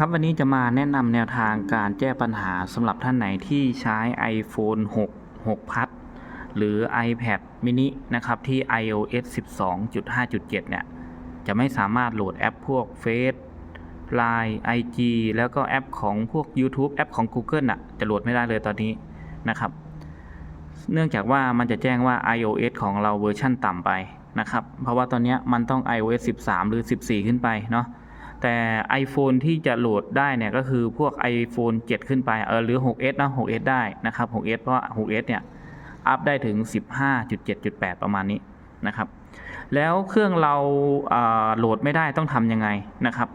ครับวันนี้จะมาแนะนำแนวทางการแก้ปัญหาสำหรับท่านไหนที่ใช้ iPhone 6 6พัดหรือ iPad mini นะครับที่ iOS 12.5.7 เนี่ย จะไม่สามารถโหลดแอปพวก Face Line IG แล้วก็แอปของพวก YouTube แอปของ Google น่ะ จะโหลดไม่ได้เลยตอนนี้นะครับ เนื่องจากว่ามันจะแจ้งว่า iOS ของเราเวอร์ชั่นต่ำไปนะครับ เพราะว่าตอนนี้มันต้อง iOS 13 หรือ 14 ขึ้นไปเนาะ แต่ iPhone ที่จะโหลดได้เนี่ยก็คือพวก iPhone 7 ขึ้นไปเออหรือ 6s นะ 6s ได้นะครับ 6s เพราะว่า 6s เนี่ยอัพได้ถึง 15.7.8 ประมาณนี้นะครับ แล้วเครื่องเราอ่าโหลดไม่ได้ต้องทำยังไงนะครับ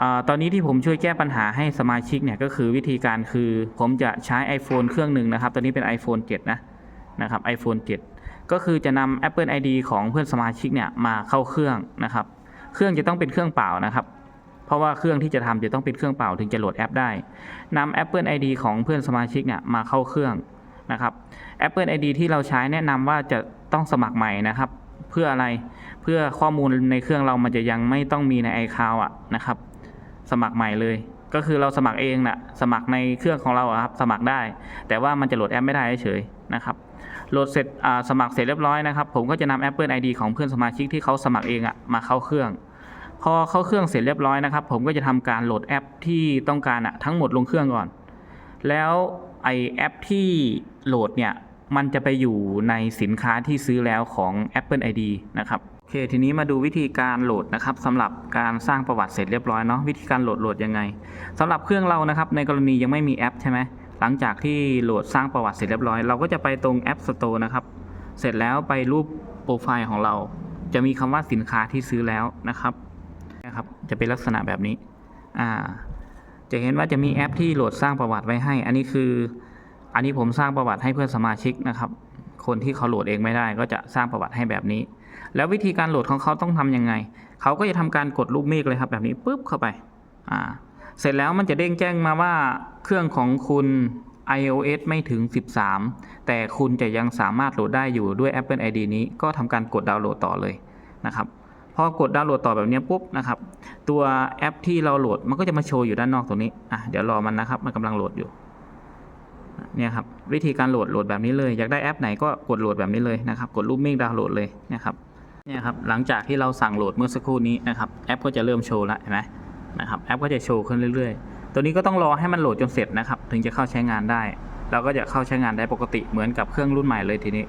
อาตอนนี้ที่ผมช่วยแก้ปัญหาให้สมาชิกเนี่ยก็คือวิธีการคือผมจะใช้ iPhone เครื่องหนึ่งนะครับ ตอนนี้เป็น iPhone 7 นะนะครับ iPhone 7 ก็คือจะนำ Apple ID ของเพื่อนสมาชิกเนี่ยมาเข้าเครื่องนะครับ เครื่องจะต้องเป็นเครื่องเปล่านะครับ เพราะว่าเครื่องที่จะทำจะต้องเป็นเครื่องเปล่าถึงจะโหลดแอปได้นำ Apple ID ของเพื่อนสมาชิกเนี่ยมาเข้าเครื่องนะครับ Apple ID ที่เราใช้แนะนำว่าจะต้องสมัครใหม่นะครับ เพื่ออะไรเพื่อข้อมูลในเครื่องเรามันจะยังไม่ต้องมีใน iCloud อะนะครับ สมัครใหม่เลยก็คือเราสมัครเองนะสมัครในเครื่องของเราอะครับสมัครได้ แต่ว่ามันจะโหลดแอปไม่ได้เฉยๆนะครับ โหลดเสร็จสมัครเสร็จเรียบร้อยนะครับ ผมก็จะนำ Apple ID ของเพื่อนสมาชิกที่เขาสมัครเองอะมาเข้าเครื่อง พอเข้าเครื่องเสร็จเรียบร้อยนะครับ ผมก็จะทำการโหลดแอปที่ต้องการอะทั้งหมดลงเครื่องก่อน แล้วไอแอปที่โหลดเนี่ยมันจะไปอยู่ในสินค้าที่ซื้อแล้วของ Apple ID นะครับโอเคทีนี้มาดูวิธีการโหลดนะครับสำหรับการสร้างประวัติเสร็จเรียบร้อยเนาะวิธีการโหลดโหลดยังไงสำหรับเครื่องเรานะครับในกรณียังไม่มีแอปใช่ไหม หลังจากที่โหลดสร้างประวัติเสร็จเรียบร้อย เราก็จะไปตรง App Store นะครับ เสร็จแล้วไปรูปโปรไฟล์ของเรา จะมีคำว่าสินค้าที่ซื้อแล้วนะครับนะครับ จะเป็นลักษณะแบบนี้อ่าจะเห็นว่าจะมีแอปที่โหลดสร้างประวัติไว้ให้ อันนี้คือ อันนี้ผมสร้างประวัติให้เพื่อนสมาชิกนะครับ คนที่เขาโหลดเองไม่ได้ ก็จะสร้างประวัติให้แบบนี้ แล้ววิธีการโหลดของเขาต้องทำยังไง เขาก็จะทำการกดรูปเมฆเลยครับแบบนี้ปุ๊บเข้าไป อ่า เสร็จแล้วมันจะเด้งแจ้งมาว่า เครื่องของคุณ iOS ไม่ถึง 13 แต่คุณจะยังสามารถโหลดได้อยู่ด้วย Apple ID นี้ก็ทำการกดดาวน์โหลดต่อเลยนะครับพอกดดาวน์โหลดต่อแบบนี้ปุ๊บนะครับตัวแอปที่เราโหลดมันก็จะมาโชว์อยู่ด้านนอกตรงนี้อะเดี๋ยวรอมันนะครับมันกำลังโหลดอยู่เนี่ยครับวิธีการโหลดโหลดแบบนี้เลยอยากได้แอปไหนก็กดโหลดแบบนี้เลยนะครับกดรูปเมฆดาวน์โหลดเลยนะครับเนี่ยครับหลังจากที่เราสั่งโหลดเมื่อสักครู่นี้นะครับแอปก็จะเริ่มโชว์แล้วเห็นไหมนะครับแอปก็จะโชว์ขึ้นเรื่อยๆ ตัวนี้ก็ต้องรอให้มันโหลดจนเสร็จนะครับ ถึงจะเข้าใช้งานได้ เราก็จะเข้าใช้งานได้ปกติเหมือนกับเครื่องรุ่นใหม่เลยทีนี้